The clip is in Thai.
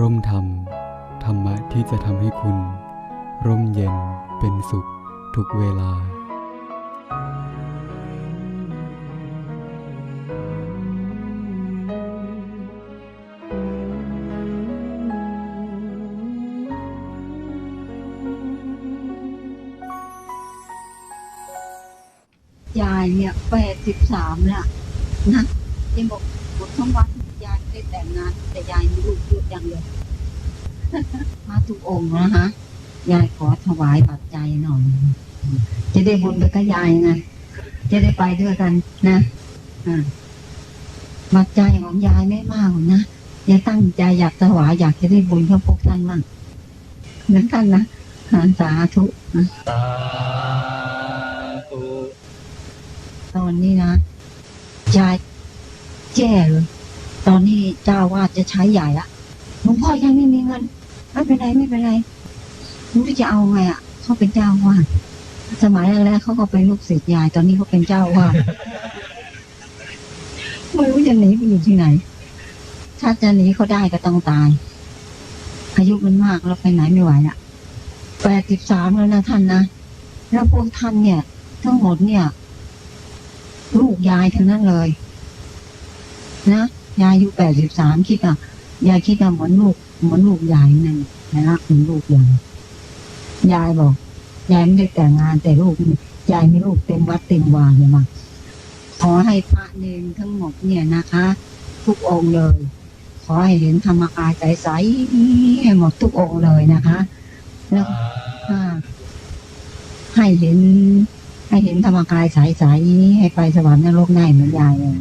ร่มธรรม ธรรมะที่จะทำให้คุณ ร่มเย็นเป็นสุขทุกเวลา ยายเนี่ยแปดสิบสามละนะยังบอก ทั้งวันยายไม่ได้แต่งงานแต่ยายมีลูกเยอะอย่างเดียวมาทุกองค์นะฮะยายขอถวายปัจจัยหน่อยจะได้บุญไปกับยายไงจะได้ไปด้วยกันนะอ่าปัจจัยของยายไม่มากหรอกนะยายตั้งใจอยากถวายอยากจะได้บุญกับพวกท่านมั่งเหมือนกันนะอ่าสาธุนะสาธุตอนนี้นะยาย แย่เลยตอนนี้เจ้าวาดจะใช้ใหญ่ละหลวงพ่อยังไม่มีเงินไม่เป็นไรไม่เป็นไรรู้ที่จะเอาไงอะเขาเป็นเจ้าวาดสมัยแรกๆเขาก็เป็นลูกศิษย์ยาย ตอนนี้เขาเป็นเจ้าวาดไม่รู้จะหนีไปอยู่ที่ไหน ถ้าจะหนีเขาได้ก็ต้องตาย อายุมันมากแล้วไปไหนไม่ไหวละแปดสิบสามแล้วนะท่านนะแล้วพวกท่านเนี่ย ทั้งหมดเนี่ย ลูกยายทั้งนั้นเลย นะยายอายุแปดสิบสามคิดอะยายคิดอะเหมือนลูกเหมือนลูกยายนั่นนะรักเหมือนลูกยายยายบอกยายไม่ได้แต่งงานแต่ลูกยายมีลูกเต็มวัดเต็มวาเลยมาขอให้พระเนรทั้งหมดเนี่ยนะคะ ทุกองค์เลย ขอให้เห็นธรรมกายใสๆให้หมดทุกองค์เลยนะคะ แล้วอ่าให้เห็น ให้เห็นธรรมกายใสๆให้ไปสวรรค์นรกง่ายเหมือนยายเลย